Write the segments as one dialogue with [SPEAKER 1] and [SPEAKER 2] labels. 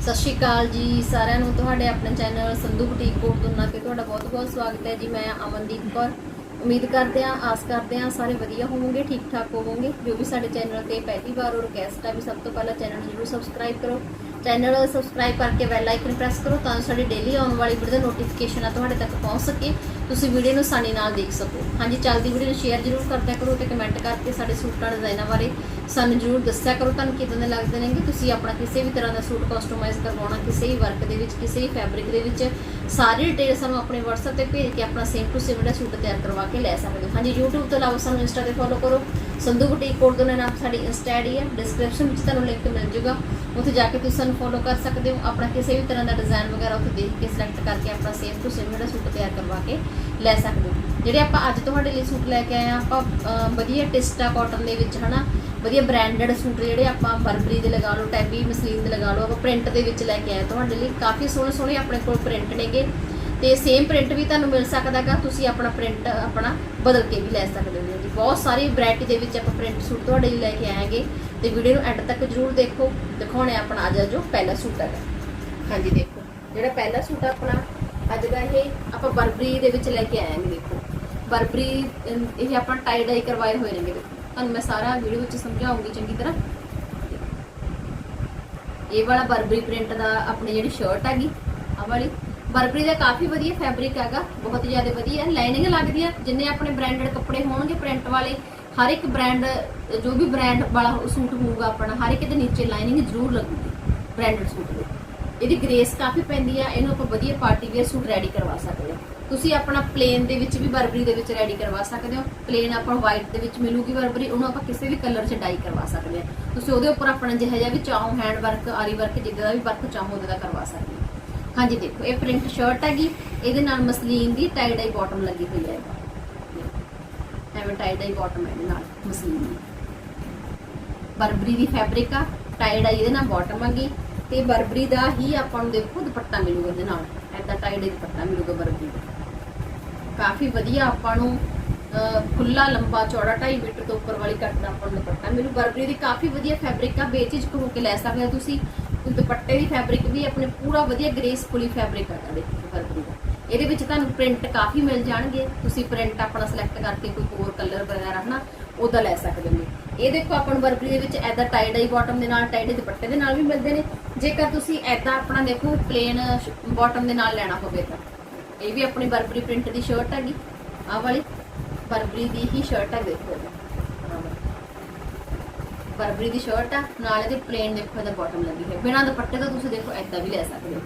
[SPEAKER 1] ਸਤਿ ਸ਼੍ਰੀ ਅਕਾਲ ਜੀ ਸਾਰਿਆਂ ਨੂੰ, ਤੁਹਾਡੇ ਆਪਣੇ ਚੈਨਲ ਸੰਧੂ ਬੁਟੀਕ ਕੋਟ ਦੁਨਾ ਤੇ ਤੁਹਾਡਾ ਬਹੁਤ-ਬਹੁਤ ਸਵਾਗਤ ਹੈ ਜੀ, ਮੈਂ ਅਮਨਦੀਪ ਕੌਰ। ਉਮੀਦ ਕਰਦੇ ਹਾਂ, ਆਸ ਕਰਦੇ ਹਾਂ ਸਾਰੇ ਵਧੀਆ ਹੋਵੋਗੇ, ਠੀਕ ਠਾਕ ਹੋਵੋਗੇ। ਜੋ ਵੀ ਸਾਡੇ ਚੈਨਲ ਤੇ ਪਹਿਲੀ ਵਾਰ ਔਰ ਗੈਸਟ ਆ, ਵੀ ਸਭ ਤੋਂ ਪਹਿਲਾਂ ਚੈਨਲ ਜਰੂਰ ਸਬਸਕ੍ਰਾਈਬ ਕਰੋ। ਚੈਨਲ ਸਬਸਕ੍ਰਾਈਬ ਕਰਕੇ ਬੈਲ ਆਈਕਨ ਪ੍ਰੈਸ ਕਰੋ ਤਾਂ ਜੋ ਸਾਡੀ ਡੇਲੀ ਆਉਣ ਵਾਲੀ ਵੀਡੀਓ ਦਾ ਨੋਟੀਫਿਕੇਸ਼ਨ ਆ ਤੁਹਾਡੇ ਤੱਕ ਪਹੁੰਚ ਸਕੇ। ਤੁਸੀਂ ਵੀਡੀਓ ਨੂੰ ਆਸਾਨੀ ਨਾਲ ਦੇਖ ਸਕੋ। ਹਾਂਜੀ, ਚੱਲਦੀ ਵੀਡੀਓ ਨੂੰ ਸ਼ੇਅਰ ਜਰੂਰ ਕਰਦਿਆ ਕਰੋ ਤੇ ਕਮੈਂਟ ਕਰਕੇ ਸਾਡੇ ਸੂਟਾਂ ਡਿਜ਼ਾਈਨਾਂ ਬਾਰੇ ਸਾਨੂੰ ਜਰੂਰ ਦੱਸਿਆ ਕਰੋ। ਤੁਹਾਨੂੰ ਕਿਦਾਂ ਦੇ ਲੱਗਦੇ ਨੇ ਕਿ ਤੁਸੀਂ ਆਪਣਾ ਕਿਸੇ ਵੀ ਤਰ੍ਹਾਂ ਦਾ ਸੂਟ ਕਸਟਮਾਈਜ਼ ਕਰਵਾਉਣਾ, ਕਿਸੇ ਵੀ ਵਰਕ ਦੇ ਵਿੱਚ, ਕਿਸੇ ਵੀ ਫੈਬਰਿਕ ਦੇ ਵਿੱਚ, ਸਾਰੀ ਡਿਟੇਲ ਸਾਨੂੰ ਆਪਣੇ WhatsApp ਤੇ ਭੇਜ ਕੇ ਆਪਣਾ ਸੇਮ ਟੂ ਸੇਮ ਜਿਹੜਾ ਸੂਟ ਤਿਆਰ ਕਰਵਾ ਕੇ ਲੈ ਸਕਦੇ ਹੋ। ਹਾਂਜੀ, YouTube ਤੋਂ ਇਲਾਵਾ ਸਾਨੂੰ Insta ਤੇ ਫੋਲੋ ਕਰੋ। ਸੰਧੂ ਬੁਟੀਕ ਕੋਡ ਦੇ ਨਾਲ ਸਾਡੀ ਇੰਸਟਾ ਆਈਡੀ ਹੈ। ਡਿਸਕ੍ਰਿਪਸ਼ਨ ਵਿੱਚ ਤੁਹਾਨੂੰ ਲਿੰਕ ਮਿਲ ਜਾਊਗਾ ਉੱਥੇ ਜਾ ਕੇ ਤੁਸੀਂ ਸਾਨੂੰ ਫੋਲੋ ਕਰ ਸਕਦੇ ਹੋ। ਆਪਣਾ ਕਿਸੇ ਵੀ ਤਰ੍ਹਾਂ ਦਾ ਡਿਜ਼ਾਈਨ ਵਗੈਰਾ ਉੱਥੇ ਦੇਖ ਕੇ ਸਿਲੈਕਟ ਕਰਕੇ ਆਪਣਾ ਸੇਮ ਟੂ ਸੇਮ ਜਿਹੜਾ ਸੂਟ ਤਿਆਰ ਕਰਵਾ ਕੇ ਲੈ ਸਕਦੇ ਹੋ। ਜਿਹੜੇ ਆਪਾਂ ਅੱਜ ਤੁਹਾਡੇ ਲਈ ਸੂਟ ਲੈ ਕੇ ਆਏ ਆ ਆਪਾਂ ਅਹ, ਵਧੀਆ ਟਿਸਟਾ ਕਾਟਨ ਦੇ ਵਿੱਚ ਹਨਾ? ਵਧੀਆ ਬ੍ਰਾਂਡਡ ਸੂਟ ਜਿਹੜੇ ਆਪਾਂ ਬਰਬਰੀ ਦੇ ਲਗਾ ਲਓ ਟੈਬੀ ਮਸਲੀਨ ਦੇ ਲਗਾ ਲਓ ਆਪਾਂ ਪ੍ਰਿੰਟ ਦੇ ਵਿੱਚ ਲੈ ਕੇ ਆਏ ਤੁਹਾਡੇ ਲਈ। ਕਾਫੀ ਸੋਹਣੇ ਸੋਹਣੇ ਆਪਣੇ ਕੋਲ ਪ੍ਰਿੰਟ ਨੇਗੇ। ਤੇ ਸੇਮ ਪ੍ਰਿੰਟ ਵੀ ਤੁਹਾਨੂੰ ਮਿਲ ਸਕਦਾਗਾ, ਤੁਸੀਂ ਆਪਣਾ ਪ੍ਰਿੰਟ ਆਪਣਾ ਬਦਲ ਕੇ ਵੀ ਲੈ ਸਕਦੇ ਹੋ ਜੀ। ਬਹੁਤ ਸਾਰੀ ਵੈਰਾਈਟੀ ਦੇ ਵਿੱਚ ਆਪਾਂ ਪ੍ਰਿੰਟ ਸੂਟ ਤੁਹਾਡੇ ਲਈ ਲੈ ਕੇ ਆਏਗੇ ਤੇ ਵੀਡੀਓ ਨੂੰ ਐਂਡ ਤੱਕ ਜਰੂਰ ਦੇਖੋ। ਦਿਖਾਉਣੇ ਆਪਣਾ ਅੱਜ ਜੋ ਪਹਿਲਾ ਸੂਟ ਹੈਗਾ। ਹਾਂਜੀ, ਦੇਖੋ। ਜਿਹੜਾ ਪਹਿਲਾ ਸੂਟ ਆ ਆਪਣਾ, ਅੱਜ ਦਾ ਇਹ ਆਪਾਂ ਬਰਬਰੀ ਦੇ ਵਿੱਚ ਲੈ ਕੇ ਆਏ ਦੇਖੋ। ਬਰਬਰੀ ਇਹ ਆਪਾਂ ਟਾਈ ਡਾਈ ਕਰਵਾਏ ਹੋਏ ਨੇ ਦੇਖੋ। ਤੁਹਾਨੂੰ ਮੈਂ ਸਾਰਾ ਵੀਡੀਓ ਵਿੱਚ ਸਮਝਾਉਂਗੀ ਚੰਗੀ ਤਰ੍ਹਾਂ। ਇਹ ਵਾਲਾ ਬਰਬਰੀ ਪ੍ਰਿੰਟ ਦਾ ਆਪਣੀ ਜਿਹੜੀ ਸ਼ਰਟ ਹੈਗੀ ਆ ਵਾਲੀ। ਬਰਬਰੀ ਦਾ ਕਾਫੀ ਵਧੀਆ ਫੈਬਰਿਕ ਹੈਗਾ, ਬਹੁਤ ਜ਼ਿਆਦਾ ਵਧੀਆ। ਲਾਈਨਿੰਗ ਲੱਗਦੀ ਆ ਜਿੰਨੇ ਆਪਣੇ ਬ੍ਰਾਂਡਡ ਕੱਪੜੇ ਹੋਣਗੇ ਪ੍ਰਿੰਟ ਵਾਲੇ, ਹਰ ਇੱਕ ਬ੍ਰਾਂਡ ਜੋ ਵੀ ਬ੍ਰਾਂਡ ਵਾਲਾ ਸੂਟ ਹੋਊਗਾ ਆਪਣਾ, ਹਰ ਇੱਕ ਦੇ ਨੀਚੇ ਲਾਈਨਿੰਗ ਜ਼ਰੂਰ ਲੱਗੂਗੀ ਬ੍ਰਾਂਡਡ ਸੂਟ ਦੇ। ਇਹਦੀ ਗ੍ਰੇਸ ਕਾਫੀ ਪੈਂਦੀ ਆ, ਇਹਨੂੰ ਆਪਾਂ ਵਧੀਆ ਪਾਰਟੀ ਵੇਅਰ ਸੂਟ ਰੈਡੀ ਕਰਵਾ ਸਕਦੇ ਹਾਂ ਤੁਸੀਂ ਆਪਣਾ ਪਲੇਨ ਦੇ ਵਿੱਚ ਵੀ ਬਰਬਰੀ ਦੇ ਵਿੱਚ ਰੈਡੀ ਕਰਵਾ ਸਕਦੇ ਹੋ। ਪਲੇਨ ਆਪਾਂ ਵਾਈਟ ਦੇ ਵਿੱਚ ਮਿਲੂਗੀ ਬਰਬਰੀ ਉਹਨੂੰ ਆਪਾਂ ਕਿਸੇ ਵੀ ਕਲਰ 'ਚ ਡਾਈ ਕਰਵਾ ਸਕਦੇ ਹਾਂ ਤੁਸੀਂ ਉਹਦੇ ਉੱਪਰ ਆਪਣਾ ਜਿਹੋ ਜਿਹਾ ਵੀ ਚਾਹੋ ਹੈਂਡ ਵਰਕ ਆਰੀ ਵਰਕ ਜਿੱਦਾਂ ਦਾ ਵੀ ਵਰਕ ਚਾਹੋ, ਉਹਦਾ ਕਰਵਾ ਸਕਦੇ ਹੋ। ਹਾਂਜੀ ਦੇਖੋ ਇਹ ਪ੍ਰਿੰਟ ਸ਼ਰਟ ਹੈਗੀ ਇਹਦੇ ਨਾਲ ਮਸਲੀਨ ਦੀ ਟਾਈ ਡਾਈ ਬਾਟਮ ਲੱਗੀ ਹੋਈ ਹੈ। ਐਵੇਂ ਟਾਈ ਡਾਈ ਬਾਟਮ ਹੈ ਇਹਦੇ ਨਾਲ ਮਸਲੀਨ ਦੀ। ਬਰਬਰੀ ਦੀ ਫੈਬਰਿਕ ਆ ਟਾਈ ਡਾਈ ਇਹਦੇ ਨਾਲ ਬਾਟਮ ਹੈਗੀ ਤੇ ਬਰਬਰੀ ਦਾ ਹੀ ਆਪਾਂ ਨੂੰ ਦੇਖੋ ਦੁਪੱਟਾ ਮਿਲੂਗਾ ਇਹਦੇ ਨਾਲ। ਐਦਾਂ ਟਾਈ ਡਾਈ ਦੁਪੱਟਾ ਮਿਲੂਗਾ ਬਰਬਰੀ ਦਾ। ਕਾਫੀ ਵਧੀਆ ਆਪਾਂ ਨੂੰ ਅਹ, ਖੁੱਲਾ ਲੰਬਾ ਚੌੜਾ 2.5 ਮੀਟਰ ਤੋਂ ਉੱਪਰ ਵਾਲੀ ਕੱਟ ਦਾ ਆਪਾਂ ਨੂੰ ਦੁਪੱਟਾ ਮਿਲੂ। ਬਰਬਰੀ ਦੀ ਕਾਫੀ ਵਧੀਆ ਫੈਬਰਿਕ ਆ ਬੇਚਿਜ ਹੋ ਕੇ ਲੈ ਸਕਦੇ ਹੋ ਤੁਸੀਂ। ਤੇ ਦੁਪੱਟੇ ਦੀ ਫੈਬਰਿਕ ਵੀ ਆਪਣੇ ਪੂਰਾ ਵਧੀਆ ਗ੍ਰੇਸਫੁਲੀ ਫੈਬਰਿਕ ਆ ਦੇਖੋ ਬਰਬਰੀ ਦਾ। ਇਹਦੇ ਵਿੱਚ ਤੁਹਾਨੂੰ ਪ੍ਰਿੰਟ ਕਾਫੀ ਮਿਲ ਜਾਣਗੇ। ਤੁਸੀਂ ਪ੍ਰਿੰਟ ਆਪਣਾ ਸਿਲੈਕਟ ਕਰਕੇ ਕੋਈ ਹੋਰ ਕਲਰ ਵਗੈਰਾ, ਹਨਾ, ਉਹਦਾ ਲੈ ਸਕਦੇ ਹੋ। ਇਹ ਦੇਖੋ, ਆਪਾਂ ਨੂੰ ਬਰਬਰੀ ਦੇ ਵਿੱਚ ਐਦਾ ਟਾਈ ਡਾਈ ਬਾਟਮ ਦੇ ਨਾਲ ਟਾਈ ਡਾਈ ਦੁਪੱਟੇ ਦੇ ਨਾਲ ਵੀ ਮਿਲਦੇ ਨੇ। ਜੇਕਰ ਤੁਸੀਂ ਐਦਾ ਆਪਣਾ ਦੇਖੋ ਪਲੇਨ ਬਾਟਮ ਦੇ ਨਾਲ ਲੈਣਾ ਹੋਵੇ ਤਾਂ। ਇਹ ਵੀ ਆਪਣੀ ਬਰਬਰੀ ਪ੍ਰਿੰਟ ਦੀ ਸ਼ਰਟ ਹੈਗੀ। ਆਹ ਵਾਲੀ ਬਰਬਰੀ ਦੀ ਹੀ ਸ਼ਰਟ ਹੈ ਦੇਖੋ ਬਰਬਰੀ ਦੀ ਸ਼ਰਟ ਆ, ਨਾਲ ਇਹਦੇ ਪਲੇਨ ਦੇਖੋ ਇਹਦਾ ਬਾਟਮ ਲੱਗੀ ਹੈ ਬਿਨਾਂ ਦੁਪੱਟੇ ਤੋਂ ਤੁਸੀਂ ਦੇਖੋ ਐਦਾਂ ਵੀ ਲੈ ਸਕਦੇ ਹੋ।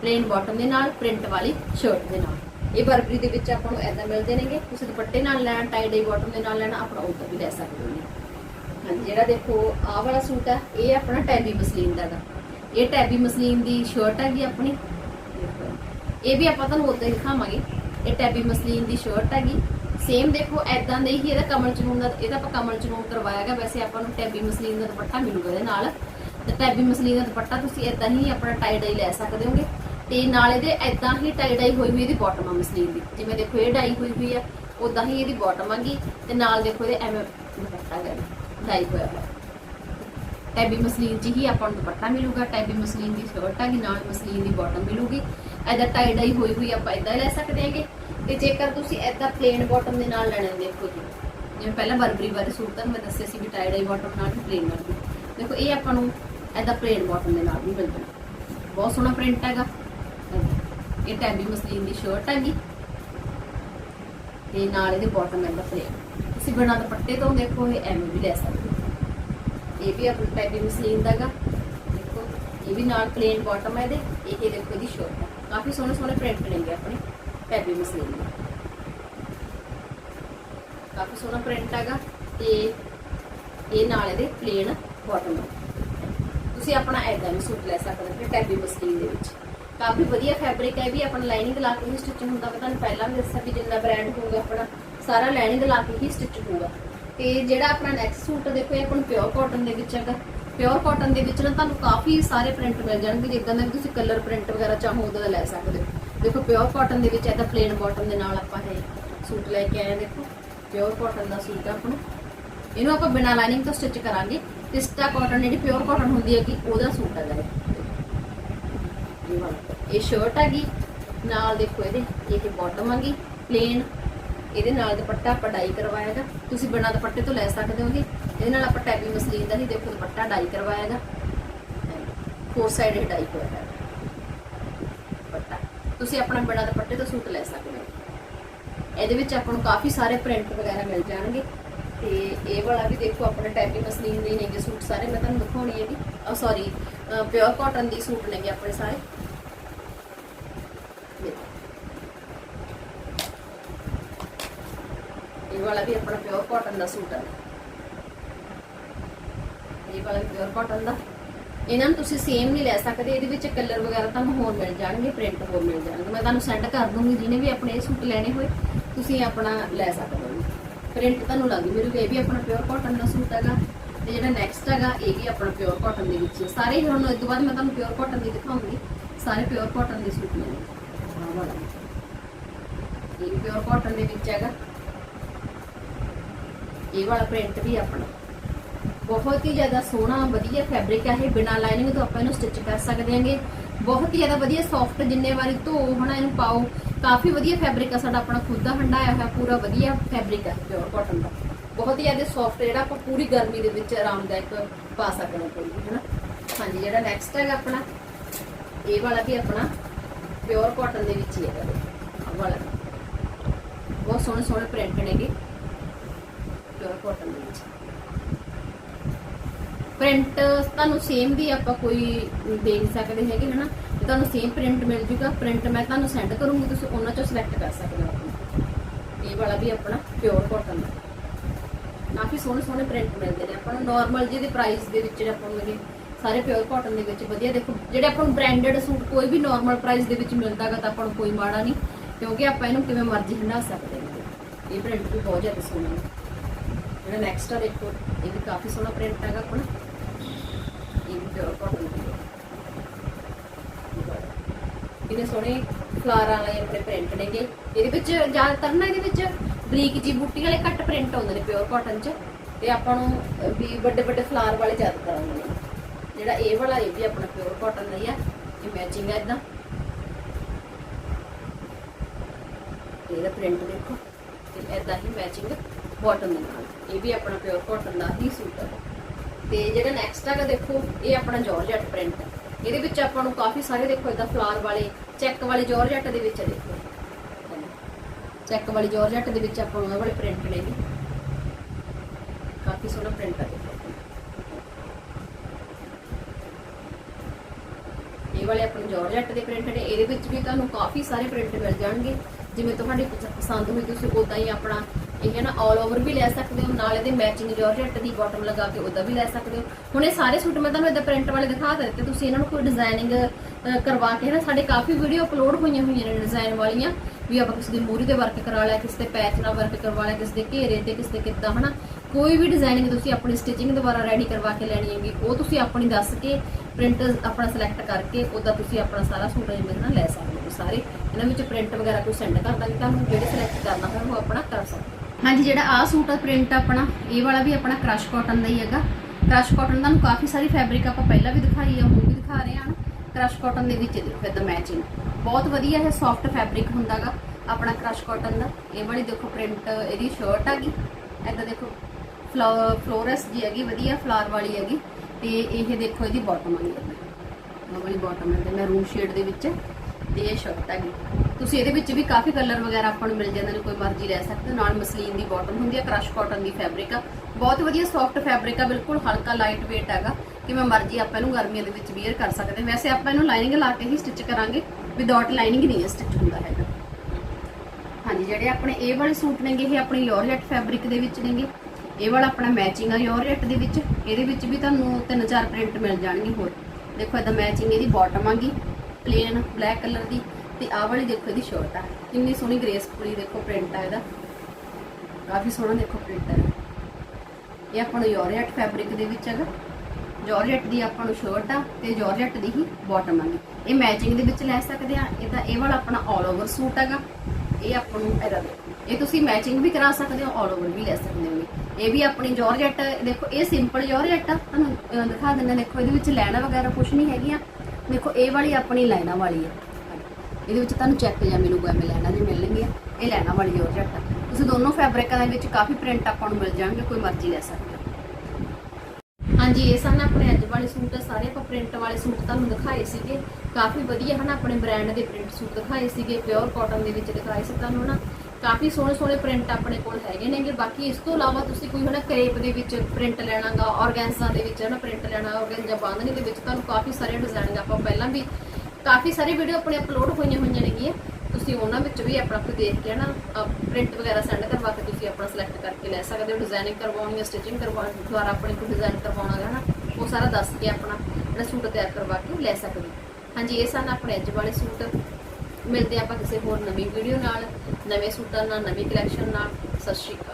[SPEAKER 1] ਪਲੇਨ ਬਾਟਮ ਦੇ ਨਾਲ ਪ੍ਰਿੰਟ ਵਾਲੀ ਸ਼ਰਟ ਦੇ ਨਾਲ। ਇਹ ਬਰਬਰੀ ਦੇ ਵਿੱਚ ਆਪਾਂ ਨੂੰ ਐਦਾਂ ਮਿਲਦੇ ਨੇਗੇ। ਤੁਸੀਂ ਦੁਪੱਟੇ ਨਾਲ ਲੈਣਾ ਟਾਈ ਡਾਈ ਬਾਟਮ ਦੇ ਨਾਲ ਲੈਣਾ ਆਪਣਾ ਉਹ ਵੀ ਲੈ ਸਕਦੇ ਹੋ। ਹਾਂਜੀ, ਜਿਹੜਾ ਦੇਖੋ ਆਹ ਵਾਲਾ ਸੂਟ ਆ, ਇਹ ਆਪਣਾ ਟੈਬੀ ਮਸਲੀਨ ਦਾ ਹੈਗਾ ਇਹ ਟੈਬੀ ਮਸਲੀਨ ਦੀ ਸ਼ਰਟ ਹੈਗੀ ਆਪਣੀ। ਇਹ ਵੀ ਆਪਾਂ ਤੁਹਾਨੂੰ ਉੱਤੇ ਦਿਖਾਵਾਂਗੇ। ਇਹ ਟੈਬੀ ਮਸਲੀਨ ਦੀ ਸ਼ਰਟ ਹੈਗੀ। ਸੇਮ ਦੇਖੋ ਐਦਾਂ ਦੇ ਹੀ ਇਹਦਾ ਕਮਲ ਚਨੂਨ ਦਾ, ਇਹਦਾ ਆਪਾਂ ਕਮਲ ਚਨੂਨ ਕਰਵਾਇਆਗਾ ਵੈਸੇ ਆਪਾਂ ਨੂੰ ਟੈਬੀ ਮਸਲੀਨ ਦਾ ਦੁਪੱਟਾ ਮਿਲੂਗਾ ਇਹਦੇ ਨਾਲ। ਤੇ ਟੈਬੀ ਮਸਲੀਨ ਦਾ ਦੁਪੱਟਾ ਤੁਸੀਂ ਐਦਾਂ ਹੀ ਆਪਣਾ ਟਾਈ ਡਾਈ ਲੈ ਸਕਦੇ ਹੋਗੇ। ਤੇ ਨਾਲ ਇਹਦੇ ਐਦਾਂ ਹੀ ਟਾਈ ਡਾਈ ਹੋਈ ਹੋਈ ਇਹਦੀ ਬਾਟਮ ਆ ਮਸਲੀਨ ਦੀ। ਜਿਵੇਂ ਦੇਖੋ, ਇਹ ਡਾਈ ਹੋਈ ਹੋਈ ਆ ਉਦਾਂ ਹੀ ਇਹਦੀ ਬਾਟਮ ਆਗੀ ਤੇ ਨਾਲ ਦੇਖੋ ਇਹਦੇ ਐਵੇਂ ਦੁਪੱਟਾ ਗਿਆ ਡਾਈ ਹੋਇਆ ਹੋਇਆ। ਟੈਬੀ ਮਸਲੀਨ 'ਚ ਹੀ ਆਪਾਂ ਨੂੰ ਦੁਪੱਟਾ ਮਿਲੂਗਾ। ਟੈਬੀ ਮਸਲੀਨ ਦੀ ਸ਼ਰਟ ਹੈਗੀ ਨਾਲ ਮਸਲੀਨ ਦੀ ਬਾਟਮ ਮਿਲੂਗੀ। ਐਦਾਂ ਟਾਈ ਡਾਈ ਹੋਈ ਹੋਈ ਆਪਾਂ ਇਦਾਂ ਲੈ ਸਕਦੇ ਹੈਗੇ। ਤੇ ਜੇਕਰ ਤੁਸੀਂ ਐਦਾਂ ਪਲੇਨ ਬਾਟਮ ਦੇ ਨਾਲ ਲੈਣੇ ਦੇਖੋ ਜੀ, ਜਿਵੇਂ ਪਹਿਲਾਂ ਬਰਬਰੀ ਬਾਰੇ ਸੂਟ ਤਾਂ ਮੈਂ ਦੱਸਿਆ ਸੀ ਵੀ ਟਾਈ ਡਾਈ ਬਾਟਮ ਨਾਲ ਵੀ ਪਲੇਨ ਨਾਲ ਦੇਖੋ, ਇਹ ਆਪਾਂ ਨੂੰ ਐਦਾਂ ਪਲੇਨ ਬਾਟਮ ਦੇ ਨਾਲ ਵੀ ਮਿਲ ਜਾਣਾ ਬਹੁਤ ਸੋਹਣਾ ਪ੍ਰਿੰਟ ਹੈਗਾ। ਇਹ ਟੈਬੀ ਮਸਲੀਨ ਦੀ ਸ਼ਰਟ ਹੈਗੀ। ਤੇ ਨਾਲ ਇਹਦੇ ਬਾਟਮ ਐਂਡ ਪਲੇਨ ਤੁਸੀਂ ਬਿਨਾਂ ਦੁਪੱਟੇ ਤੋਂ ਦੇਖੋ, ਇਹ ਐਵੇਂ ਵੀ ਲੈ ਸਕਦੇ ਇਹ ਵੀ ਆਪਣੀ ਟੈਬੀ ਮਸਲੀਨ ਦਾ ਹੈਗਾ। ਦੇਖੋ, ਇਹ ਵੀ ਨਾਲ ਪਲੇਨ ਬਾਟਮ ਹੈ ਇਹਦੇ। ਇਹ ਦੇਖੋ ਇਹਦੀ ਸ਼ਰਟ ਹੈ। ਕਾਫੀ ਸੋਹਣੇ ਸੋਹਣੇ ਪ੍ਰਿੰਟ ਨੇਗੇ ਆਪਣੇ। ਟੈਬੀ ਮਸਲੀਨ ਦੇ ਕਾਫੀ ਸੋਹਣਾ ਪ੍ਰਿੰਟ ਹੈਗਾ ਤੇ ਇਹ ਨਾਲ ਇਹਦੇ ਪਲੇਨ ਬਾਟਮ ਤੁਸੀਂ ਆਪਣਾ ਐਦਾਂ ਵੀ ਸੂਟ ਲੈ ਸਕਦੇ ਹੋ ਟੈਬੀ ਮਸਲੀਨ ਦੇ ਵਿੱਚ। ਕਾਫੀ ਵਧੀਆ ਫੈਬਰਿਕ ਹੈ ਵੀ, ਆਪਣਾ ਲਾਈਨਿੰਗ ਲਾ ਕੇ ਹੀ ਸਟਿਚ ਹੁੰਦਾ। ਮੈਂ ਤੁਹਾਨੂੰ ਪਹਿਲਾਂ ਵੀ ਦੱਸਿਆ ਵੀ ਜਿੰਨਾ ਬ੍ਰਾਂਡ ਹੋਊਗਾ ਆਪਣਾ, ਸਾਰਾ ਲਾਈਨਿੰਗ ਲਾ ਕੇ ਹੀ ਸਟਿਚ ਹੋਊਗਾ। ਤੇ ਜਿਹੜਾ ਆਪਣਾ ਨੈਕਸਟ ਸੂਟ ਦੇਖੋ ਇਹ ਆਪਣਾ ਪਿਓਰ ਕਾਟਨ ਦੇ ਵਿੱਚ ਹੈਗਾ। ਪਿਓਰ ਕਾਟਨ ਦੇ ਵਿੱਚ ਨਾ ਤੁਹਾਨੂੰ ਕਾਫੀ ਸਾਰੇ ਪ੍ਰਿੰਟ ਮਿਲ ਜਾਣਗੇ, ਜਿੱਦਾਂ ਦਾ ਵੀ ਤੁਸੀਂ ਕਲਰ ਪ੍ਰਿੰਟ ਵਗੈਰਾ ਚਾਹੋ ਉਹਦਾ ਦਾ ਲੈ ਸਕਦੇ ਹੋ। ਦੇਖੋ ਪਿਓਰ ਕਾਟਨ ਦੇ ਵਿੱਚ ਇਹਦਾ ਪਲੇਨ ਬਾਟਮ ਦੇ ਨਾਲ ਆਪਾਂ ਇਹ ਸੂਟ ਲੈ ਕੇ ਆਏ ਹਾਂ, ਦੇਖੋ। ਪਿਓਰ ਕਾਟਨ ਦਾ ਸੂਟ ਆ ਆਪਣਾ। ਇਹਨੂੰ ਆਪਾਂ ਬਿਨਾਂ ਲਾਈਨਿੰਗ ਤੋਂ ਸਟਿਚ ਕਰਾਂਗੇ। ਟਿਸਟਾ ਕਾਟਨ ਜਿਹੜੀ ਪਿਓਰ ਕਾਟਨ ਹੁੰਦੀ ਹੈ ਕਿ ਉਹਦਾ ਸੂਟ ਹੈਗਾ ਇਹ ਇਹ ਸ਼ਰਟ ਹੈਗੀ। ਨਾਲ ਦੇਖੋ ਇਹਦੇ, ਇਹ ਬਾਟਮ ਹੈਗੀ ਪਲੇਨ ਇਹਦੇ ਨਾਲ ਦੁਪੱਟਾ ਆਪਾਂ ਡਾਈ ਕਰਵਾਇਆਗਾ ਤੁਸੀਂ ਬਿਨਾਂ ਦੁਪੱਟੇ ਤੋਂ ਲੈ ਸਕਦੇ ਹੋਗੇ। ਇਹਦੇ ਨਾਲ ਆਪਾਂ ਟੈਬੀ ਮਸਲੀਨ ਦਾ ਹੀ ਦੇਖੋ ਦੁਪੱਟਾ ਡਾਈ ਕਰਵਾਇਆਗਾ ਫੋਰ ਸਾਈਡ ਇਹ ਡਾਈ ਕਰਵਾਇਆ ਤੁਸੀਂ ਆਪਣਾ ਬਿਨਾਂ ਦੁਪੱਟੇ ਤੋਂ ਸੂਟ ਲੈ ਸਕਦੇ ਹੋ। ਇਹਦੇ ਵਿੱਚ ਆਪਾਂ ਨੂੰ ਕਾਫੀ ਸਾਰੇ ਪ੍ਰਿੰਟ ਵਗੈਰਾ ਮਿਲ ਜਾਣਗੇ। ਤੇ ਇਹ ਵਾਲਾ ਵੀ ਦੇਖੋ, ਆਪਣੇ ਟੈਬੀ ਮਸਲੀਨ ਦੇ ਨੇਗੇ ਸੂਟ ਸਾਰੇ। ਮੈਂ ਤੁਹਾਨੂੰ ਦਿਖਾਉਣੀ ਹੈਗੀ ਆ ਸੌਰੀ ਪਿਓਰ ਕਾਟਨ ਦੀ ਸੂਟ ਨੇਗੇ ਆਪਣੇ ਸਾਰੇ। ਇਹ ਵਾਲਾ ਵੀ ਆਪਣਾ ਪਿਓਰ ਕਾਟਨ ਦਾ ਸੂਟ ਹੈ। ਇਹ ਵਾਲਾ ਪਿਓਰ ਕਾਟਨ ਦਾ। ਇਹਨਾਂ ਨੂੰ ਤੁਸੀਂ ਸੇਮ ਨਹੀਂ ਲੈ ਸਕਦੇ, ਇਹਦੇ ਵਿੱਚ ਕਲਰ ਵਗੈਰਾ ਤੁਹਾਨੂੰ ਹੋਰ ਮਿਲ ਜਾਣਗੇ ਪ੍ਰਿੰਟ ਹੋਰ ਮਿਲ ਜਾਣਗੇ। ਮੈਂ ਤੁਹਾਨੂੰ ਸੈਂਡ ਕਰ ਦੂੰਗੀ, ਜਿਹਨੇ ਵੀ ਆਪਣੇ ਇਹ ਸੂਟ ਲੈਣੇ ਹੋਏ, ਤੁਸੀਂ ਆਪਣਾ ਲੈ ਸਕਦੇ ਹੋ। ਪ੍ਰਿੰਟ ਤੁਹਾਨੂੰ ਲੱਗ ਮਿਲੂਗਾ ਇਹ ਵੀ ਆਪਣਾ ਪਿਓਰ ਕਾਟਨ ਦਾ ਸੂਟ ਹੈਗਾ। ਤੇ ਜਿਹੜਾ ਨੈਕਸਟ ਹੈਗਾ, ਇਹ ਵੀ ਆਪਣਾ ਪਿਓਰ ਕਾਟਨ ਦੇ ਵਿੱਚ। ਹੈ। ਸਾਰੇ ਹੀ ਹੁਣ ਇਸ ਤੋਂ ਬਾਅਦ ਮੈਂ ਤੁਹਾਨੂੰ ਪਿਓਰ ਕਾਟਨ ਦੀ ਦਿਖਾਉਂਗੀ। ਸਾਰੇ ਪਿਓਰ ਕਾਟਨ ਦੇ ਸੂਟ ਨੇ ਇਹ ਵੀ ਪਿਓਰ ਕਾਟਨ ਦੇ ਵਿੱਚ ਹੈਗਾ। ਇਹ ਵਾਲਾ ਪ੍ਰਿੰਟ ਵੀ ਆਪਣਾ। ਬਹੁਤ ਹੀ ਜ਼ਿਆਦਾ ਸੋਹਣਾ ਵਧੀਆ ਫੈਬਰਿਕ ਹੈ ਇਹ। ਬਿਨਾ ਲਾਈਨਿੰਗ ਤੋਂ ਆਪਾਂ ਇਹਨੂੰ ਸਟਿਚ ਕਰ ਸਕਦੇ ਹਾਂਗੇ। ਬਹੁਤ ਹੀ ਜ਼ਿਆਦਾ ਵਧੀਆ ਸੌਫਟ ਜਿੰਨੇ ਵਾਰੀ ਧੋ ਹਨਾ ਇਹਨੂੰ ਪਾਓ ਕਾਫੀ ਵਧੀਆ ਫੈਬਰਿਕ ਆ ਸਾਡਾ ਆਪਣਾ ਖੁਦ ਦਾ ਹੰਡਾਇਆ ਹੋਇਆ ਪੂਰਾ ਵਧੀਆ ਫੈਬਰਿਕ ਹੈ ਪਿਓਰ ਕਾਟਨ ਦਾ। ਬਹੁਤ ਹੀ ਜ਼ਿਆਦਾ ਸੌਫਟ ਜਿਹੜਾ ਆਪਾਂ ਪੂਰੀ ਗਰਮੀ ਦੇ ਵਿੱਚ ਆਰਾਮਦਾਇਕ ਪਾ ਸਕਦੇ ਹਾਂ ਕੋਈ ਵੀ, ਹਨਾ। ਹਾਂਜੀ ਜਿਹੜਾ ਨੈਕਸਟ ਹੈਗਾ ਆਪਣਾ ਇਹ ਵਾਲਾ ਵੀ ਆਪਣਾ ਪਿਓਰ ਕਾਟਨ ਦੇ ਵਿੱਚ ਹੀ ਹੈਗਾ। ਵਾਲਾ ਬਹੁਤ ਸੋਹਣੇ ਸੋਹਣੇ ਪ੍ਰਿੰਟ ਨੇਗੇ। ਪਿਓਰ ਕਾਟਨ ਦੇ ਵਿੱਚ। ਪ੍ਰਿੰਟ ਤੁਹਾਨੂੰ ਸੇਮ ਵੀ ਆਪਾਂ ਕੋਈ ਦੇ ਨਹੀਂ ਸਕਦੇ ਹੈਗੇ, ਹਨਾ? ਤੇ ਤੁਹਾਨੂੰ ਸੇਮ ਪ੍ਰਿੰਟ ਮਿਲ ਜੂਗਾ। ਪ੍ਰਿੰਟ ਮੈਂ ਤੁਹਾਨੂੰ ਸੈਂਡ ਕਰੂੰਗੀ, ਤੁਸੀਂ ਉਹਨਾਂ ਚੋਂ ਸਿਲੈਕਟ ਕਰ ਸਕਦੇ ਹੋ ਆਪਣਾ। ਇਹ ਵਾਲਾ ਵੀ ਆਪਣਾ ਪਿਓਰ ਕਾਟਨ ਦਾ। ਕਾਫੀ ਸੋਹਣੇ ਸੋਹਣੇ ਪ੍ਰਿੰਟ ਮਿਲਦੇ ਨੇ। ਆਪਾਂ ਨੂੰ ਨਾਰਮਲ ਜਿਹਦੇ ਪ੍ਰਾਈਸ ਦੇ ਵਿੱਚ ਜਿਹੜੇ ਆਪਾਂ ਨੂੰ ਮਿਲੇ ਸਾਰੇ ਪਿਓਰ ਕਾਟਨ ਦੇ ਵਿੱਚ ਵਧੀਆ ਦੇਖੋ। ਜਿਹੜੇ ਆਪਾਂ ਨੂੰ ਬ੍ਰਾਂਡਡ ਸੂਟ ਕੋਈ ਵੀ ਨਾਰਮਲ ਪ੍ਰਾਈਸ ਦੇ ਵਿੱਚ ਮਿਲਦਾਗਾ ਤਾਂ ਆਪਾਂ ਨੂੰ ਕੋਈ ਮਾੜਾ ਨਹੀਂ, ਕਿਉਂਕਿ ਆਪਾਂ ਇਹਨੂੰ ਕਿਵੇਂ ਮਰਜ਼ੀ ਹੰਡਾ ਸਕਦੇ ਹਾਂ। ਇਹ ਪ੍ਰਿੰਟ ਵੀ ਬਹੁਤ ਜ਼ਿਆਦਾ ਸੋਹਣਾ ਹੈ। ਜਿਹੜਾ ਨੈਕਸਟ ਆ, ਦੇਖੋ, ਇਹ ਵੀ ਕਾਫੀ ਸੋਹਣਾ ਪ੍ਰਿੰਟ ਹੈਗਾ ਆਪਣਾ ਇਹ ਵੀ ਪਿਓਰ ਕਾਟਨ ਸੋਹਣੇ ਫਲਾਰਾਂ ਵਾਲੇ ਆਪਣੇ ਪ੍ਰਿੰਟ ਨੇਗੇ। ਇਹਦੇ ਵਿੱਚ ਜ਼ਿਆਦਾਤਰ ਨਾ ਇਹਦੇ ਵਿੱਚ ਬਰੀਕ ਜੀ ਬੂਟੀ ਵਾਲੇ ਕੱਟ ਪ੍ਰਿੰਟ ਆਉਂਦੇ ਨੇ ਪਿਓਰ ਕਾਟਨ 'ਚ। ਤੇ ਆਪਾਂ ਨੂੰ ਵੀ ਵੱਡੇ ਵੱਡੇ ਫਲਾਰ ਵਾਲੇ ਜ਼ਿਆਦਾਤਰ ਆਉਂਦੇ ਨੇ। ਜਿਹੜਾ ਇਹ ਵਾਲਾ, ਇਹ ਵੀ ਆਪਣਾ ਪਿਓਰ ਕਾਟਨ ਦਾ ਹੀ ਆ। ਇਹ ਮੈਚਿੰਗ ਆ ਇਦਾਂ। ਇਹਦਾ ਪ੍ਰਿੰਟ ਦੇਖੋ। ਤੇ ਇਦਾਂ ਹੀ ਮੈਚਿੰਗ ਬਾਟਮ ਦੇ ਨਾਲ। ਇਹ ਵੀ ਆਪਣਾ ਪਿਓਰ ਕਾਟਨ ਦਾ ਹੀ ਸੂਟ ਹੈ। ਤੇ ਜਿਹੜਾ ਨੈਕਸਟ ਹੈਗਾ ਦੇਖੋ, ਇਹ ਆਪਣਾ ਜਾਰਜਟ ਪ੍ਰਿੰਟ ਇਹਦੇ ਵਿੱਚ ਆਪਾਂ ਨੂੰ ਕਾਫੀ ਸਾਰੇ ਦੇਖੋ ਇਦਾਂ ਫਲਾਰ ਵਾਲੇ ਚੈੱਕ ਵਾਲੇ ਜਾਰਜਟ ਦੇ ਵਿੱਚ ਦੇਖੋ। ਚੈੱਕ ਵਾਲੀ ਜਾਰਜਟ ਦੇ ਵਿੱਚ ਆਪਾਂ ਨੂੰ ਵਾਲੇ ਪ੍ਰਿੰਟ ਨੇ ਜੀ। ਕਾਫੀ ਸੋਹਣਾ ਪ੍ਰਿੰਟ ਹੈ ਦੇਖੋ। ਇਹ ਵਾਲੇ ਆਪਣੇ ਜਾਰਜਟ ਦੇ ਪ੍ਰਿੰਟ ਨੇ। ਇਹਦੇ ਵਿੱਚ ਵੀ ਤੁਹਾਨੂੰ ਕਾਫੀ ਸਾਰੇ ਪ੍ਰਿੰਟ ਮਿਲ ਜਾਣਗੇ। ਜਿਵੇਂ ਤੁਹਾਡੀ ਪਸੰਦ ਹੋਈ ਤੁਸੀਂ ਉਦਾਂ ਹੀ ਆਪਣਾ ਹੈ ਨਾ ਆਲ ਓਵਰ ਵੀ ਲੈ ਸਕਦੇ ਹੋ, ਨਾਲ ਇਹਦੇ ਮੈਚਿੰਗ ਜਾਰਜਟ ਦੀ ਬਾਟਮ ਲਗਾ ਕੇ ਉਦਾਂ ਵੀ ਲੈ ਸਕਦੇ ਹੋ। ਹੁਣ ਇਹ ਸਾਰੇ ਸੂਟ ਮੈਂ ਤੁਹਾਨੂੰ ਇਦਾਂ ਪ੍ਰਿੰਟ ਵਾਲੇ ਦਿਖਾ ਦਿੱਤੇ, ਤੁਸੀਂ ਇਹਨਾਂ ਨੂੰ ਕੋਈ ਡਿਜ਼ਾਈਨਿੰਗ ਕਰਵਾ ਕੇ ਨਾ ਸਾਡੇ ਕਾਫੀ ਵੀਡੀਓ ਅਪਲੋਡ ਹੋਈਆਂ ਹੋਈਆਂ ਨੇ ਡਿਜ਼ਾਈਨ ਵਾਲੀਆਂ, ਵੀ ਆਪਾਂ ਕਿਸੇ ਦੀ ਮੂਰੀ ਤੇ ਵਰਕ ਕਰਾ ਲਿਆ, ਕਿਸੇ ਤੇ ਪੈਚ ਨਾਲ ਵਰਕ ਕਰਵਾ ਲਿਆ, ਕਿਸੇ ਦੇ ਘੇਰੇ ਤੇ, ਕਿਸੇ ਤੇ ਕਿੱਦਾਂ, ਹਨਾ। ਕੋਈ ਵੀ ਡਿਜ਼ਾਈਨਿੰਗ ਤੁਸੀਂ ਆਪਣੀ ਸਟਿਚਿੰਗ ਦੁਆਰਾ ਰੈਡੀ ਕਰਵਾ ਕੇ ਲੈਣੀ ਹੈਗੀ, ਉਹ ਤੁਸੀਂ ਆਪਣੀ ਦੱਸ ਕੇ ਪ੍ਰਿੰਟ ਆਪਣਾ ਸਿਲੈਕਟ ਕਰਕੇ, ਉਹਦਾ ਤੁਸੀਂ ਆਪਣਾ ਸਾਰਾ ਸੂਟ ਜਿਵੇਂ ਨਾ ਲੈ ਸਕਦੇ ਹੋ ਸਾਰੇ। ਇਹਨਾਂ ਵਿੱਚ ਪ੍ਰਿੰਟ ਵਗੈਰਾ ਕੋਈ ਸੈਂਡ ਕਰ ਦਾਂਗੇ, ਤੁਹਾਨੂੰ ਜਿਹੜੇ ਸਿਲੈਕਟ ਕਰਨਾ ਹੋਵੇ ਉਹ ਆਪਣਾ ਕਰ ਸਕਦੇ ਹੋ। ਹਾਂਜੀ, ਜਿਹੜਾ ਆਹ ਸੂਟ ਆ ਪ੍ਰਿੰਟ ਆਪਣਾ, ਇਹ ਵਾਲਾ ਵੀ ਆਪਣਾ ਕ੍ਰਸ਼ ਕਾਟਨ ਦਾ ਹੀ ਹੈਗਾ। ਕ੍ਰਸ਼ ਕਾਟਨ ਦਾ ਨੂੰ ਕਾਫੀ ਸਾਰੀ ਫੈਬਰਿਕ ਆਪਾਂ ਪਹਿਲਾਂ ਵੀ ਦਿਖਾਈ ਆ, ਹੁਣ ਵੀ ਦਿਖਾ ਰਹੇ ਹਾਂ ਕ੍ਰਸ਼ ਕਾਟਨ ਦੇ ਵਿੱਚ ਦੇਖੋ ਇਹਦਾ ਮੈਚਿੰਗ ਬਹੁਤ ਵਧੀਆ ਹੈ ਸੌਫਟ ਫੈਬਰਿਕ ਹੁੰਦਾਗਾ, ਆਪਣਾ ਕ੍ਰਸ਼ ਕਾਟਨ ਦਾ। ਇਹ ਵਾਲੀ ਦੇਖੋ ਪ੍ਰਿੰਟ ਇਹਦੀ ਸ਼ਰਟ ਹੈਗੀ ਐਦਾਂ ਦੇਖੋ ਫਲੋਰਸ ਜੀ ਹੈਗੀ, ਵਧੀਆ ਫਲਾਰ ਵਾਲੀ ਹੈਗੀ। ਤੇ ਇਹ ਦੇਖੋ, ਇਹਦੀ ਬਾਟਮ ਹੈਗੀ ਉਹ ਵਾਲੀ ਬਾਟਮ ਹੈ, ਤੇ ਮੈਰੂਨ ਸ਼ੇਡ ਦੇ ਵਿੱਚ, ਤੇ ਇਹ ਸ਼ਰਟ ਹੈਗੀ। ਤੁਸੀਂ ਇਹਦੇ ਵਿੱਚ ਵੀ ਕਾਫੀ ਕਲਰ ਵਗੈਰਾ ਆਪਾਂ ਨੂੰ ਮਿਲ ਜਾਂਦੇ ਨੇ, ਕੋਈ ਮਰਜ਼ੀ ਲੈ ਸਕਦੇ ਹੋ। ਨਾਲ ਮਸਲੀਨ ਦੀ ਬਾਟਮ ਹੁੰਦੀ ਹੈ ਕ੍ਰਸ਼ ਕਾਟਨ ਦੀ ਫੈਬਰਿਕ ਆ। ਬਹੁਤ ਵਧੀਆ ਸੌਫਟ ਫੈਬਰਿਕ ਆ, ਬਿਲਕੁਲ ਹਲਕਾ ਲਾਈਟ weight ਹੈਗਾ ਕਿਵੇਂ ਮਰਜ਼ੀ ਆਪਾਂ ਇਹਨੂੰ ਗਰਮੀਆਂ ਦੇ ਵਿੱਚ ਵੀਅਰ ਕਰ ਸਕਦੇ ਵੈਸੇ ਆਪਾਂ ਇਹਨੂੰ ਲਾਈਨਿੰਗ ਲਾ ਕੇ ਹੀ ਸਟਿਚ ਕਰਾਂਗੇ ਵਿਦਆਊਟ ਲਾਈਨਿੰਗ ਨਹੀਂ ਇਹ ਸਟਿਚ ਹੁੰਦਾ ਹੈਗਾ। ਹਾਂਜੀ, ਜਿਹੜੇ ਆਪਣੇ ਇਹ ਵਾਲੇ ਸੂਟ ਨੇਗੇ, ਇਹ ਆਪਣੀ ਯੋਰਜਟ ਫੈਬਰਿਕ ਦੇ ਵਿੱਚ ਨੇਗੇ। ਇਹ ਵਾਲਾ ਆਪਣਾ ਮੈਚਿੰਗ ਆ ਯੋਰਜਟ ਦੇ ਵਿੱਚ। ਇਹਦੇ ਵਿੱਚ ਵੀ ਤੁਹਾਨੂੰ ਤਿੰਨ ਚਾਰ ਪ੍ਰਿੰਟ ਮਿਲ ਜਾਣਗੇ ਹੋਰ। ਦੇਖੋ, ਇਹਦਾ ਮੈਚਿੰਗ ਇਹਦੀ ਬਾਟਮ ਆਗੀ ਪਲੇਨ ਬਲੈਕ ਕਲਰ ਦੀ। ਤੇ ਆਹ ਵਾਲੀ ਦੇਖੋ ਇਹਦੀ ਸ਼ਰਟ ਆ। ਕਿੰਨੀ ਸੋਹਣੀ ਗ੍ਰੇਸਫੁਲੀ ਦੇਖੋ ਪ੍ਰਿੰਟ ਆ ਇਹਦਾ। ਕਾਫੀ ਸੋਹਣਾ ਦੇਖੋ ਪ੍ਰਿੰਟ ਹੈ ਇਹ ਆਪਾਂ ਨੂੰ ਯੋਰਜਟ ਫੈਬਰਿਕ ਦੇ ਵਿੱਚ ਹੈਗਾ। ਜੋਰਜਟ ਦੀ ਆਪਾਂ ਨੂੰ ਸ਼ਰਟ ਆ ਤੇ ਜਾਰਜਟ ਦੀ ਹੀ ਬਾਟਮ ਆਗੀ ਇਹ ਮੈਚਿੰਗ ਦੇ ਵਿੱਚ ਲੈ ਸਕਦੇ ਆ। ਇਹਦਾ ਇਹ ਵਾਲਾ ਆਪਣਾ ਆਲ ਓਵਰ ਸੂਟ ਹੈਗਾ। ਇਹ ਆਪਾਂ ਨੂੰ ਇਹਦਾ ਦੇਖੋ ਇਹ ਤੁਸੀਂ ਮੈਚਿੰਗ ਵੀ ਕਰਾ ਸਕਦੇ ਹੋ ਆਲ ਓਵਰ ਵੀ ਲੈ ਸਕਦੇ ਹੋ। ਇਹ ਵੀ ਆਪਣੀ ਜਾਰਜਟ ਦੇਖੋ ਇਹ ਸਿੰਪਲ ਜਾਰਜਟ ਆ। ਤੁਹਾਨੂੰ ਦਿਖਾ ਦਿੰਦੇ ਦੇਖੋ ਇਹਦੇ ਵਿੱਚ ਲੈਣਾ ਵਗੈਰਾ ਕੁਝ ਨਹੀਂ ਹੈਗੀਆਂ। ਦੇਖੋ ਇਹ ਵਾਲੀ ਆਪਣੀ ਲਾਈਨਾਂ ਵਾਲੀ ਹੈ ਇਹਦੇ ਵਿੱਚ ਤੁਹਾਨੂੰ ਚੈੱਕ ਜਾਂ ਮਿਲੂਗਾ, ਐਵੇਂ ਲੈਣਾ ਜੇ ਮਿਲਣਗੇ ਇਹ ਲੈਣਾ ਵਾਲੀ ਜੋਰਜੱਟ ਤੁਸੀਂ ਦੋਨੋਂ ਫੈਬਰਿਕਾਂ ਦੇ ਵਿੱਚ ਕਾਫੀ ਪ੍ਰਿੰਟ ਆਪਾਂ ਨੂੰ ਮਿਲ ਜਾਣਗੇ, ਕੋਈ ਮਰਜ਼ੀ ਲੈ ਸਕਦੇ ਹੋ। ਹਾਂਜੀ, ਇਹ ਸਨ ਆਪਣੇ ਅੱਜ ਵਾਲੇ ਸੂਟ, ਸਾਰੇ ਆਪਾਂ ਪ੍ਰਿੰਟ ਵਾਲੇ ਸੂਟ ਤੁਹਾਨੂੰ ਦਿਖਾਏ ਸੀਗੇ। ਕਾਫੀ ਵਧੀਆ ਹਨ, ਆਪਣੇ ਬ੍ਰਾਂਡ ਦੇ ਪ੍ਰਿੰਟ ਸੂਟ ਦਿਖਾਏ ਸੀਗੇ ਪਿਓਰ ਕਾਟਨ ਦੇ ਵਿੱਚ ਦਿਖਾਏ ਸੀ ਤੁਹਾਨੂੰ ਨਾ ਕਾਫੀ ਸੋਹਣੇ ਸੋਹਣੇ ਪ੍ਰਿੰਟ ਆਪਣੇ ਕੋਲ ਹੈਗੇ ਨੇਗੇ। ਬਾਕੀ ਇਸ ਤੋਂ ਇਲਾਵਾ ਤੁਸੀਂ ਕੋਈ ਹਨਾ ਕਰੇਪ ਦੇ ਵਿੱਚ ਪ੍ਰਿੰਟ ਲੈਣਾਗਾ ਆਰਗੈਂਜ਼ਾ ਦੇ ਵਿੱਚ ਹਨਾ ਪ੍ਰਿੰਟ ਲੈਣਾ ਆਰਗੈਂਜ਼ਾ ਬਾਂਧਣੀ ਦੇ ਵਿੱਚ ਤੁਹਾਨੂੰ ਕਾਫੀ ਸਾਰੇ ਡਿਜ਼ਾਈਨ ਆਪਾਂ ਪਹਿਲਾਂ ਵੀ ਕਾਫੀ ਸਾਰੇ ਵੀਡੀਓ ਆਪਣੇ ਅਪਲੋਡ ਹੋਈਆਂ ਹੋਈਆਂ ਨੇਗੀਆਂ। ਤੁਸੀਂ ਉਹਨਾਂ ਵਿੱਚ ਵੀ ਆਪਣਾ ਕੋਈ ਦੇਖ ਕੇ ਨਾ ਪ੍ਰਿੰਟ ਵਗੈਰਾ ਸੈਂਡ ਕਰਵਾ ਕੇ ਤੁਸੀਂ ਆਪਣਾ ਸਿਲੈਕਟ ਕਰਕੇ ਲੈ ਸਕਦੇ ਹੋ। ਡਿਜ਼ਾਈਨਿੰਗ ਕਰਵਾਉਣੀ ਹੈ ਸਟਿਚਿੰਗ ਕਰਵਾਉਣੀ ਦੁਆਰਾ ਆਪਣੇ ਕੋਲ ਡਿਜ਼ਾਈਨ ਕਰਵਾਉਣਾ ਹੈ ਨਾ, ਉਹ ਸਾਰਾ ਦੱਸ ਕੇ ਆਪਣਾ ਜਿਹੜਾ ਸੂਟ ਤਿਆਰ ਕਰਵਾ ਕੇ ਲੈ ਸਕਦੇ ਹੋ। ਹਾਂਜੀ, ਇਹ ਸਨ ਆਪਣੇ ਅੱਜ ਵਾਲੇ ਸੂਟ ਮਿਲਦੇ ਆਪਾਂ ਕਿਸੇ ਹੋਰ ਨਵੀਂ ਵੀਡੀਓ ਨਾਲ, ਨਵੇਂ ਸੂਟਾਂ ਨਾਲ, ਨਵੀਂ ਕਲੈਕਸ਼ਨ ਨਾਲ। ਸਤਿ ਸ਼੍ਰੀ ਅਕਾਲ।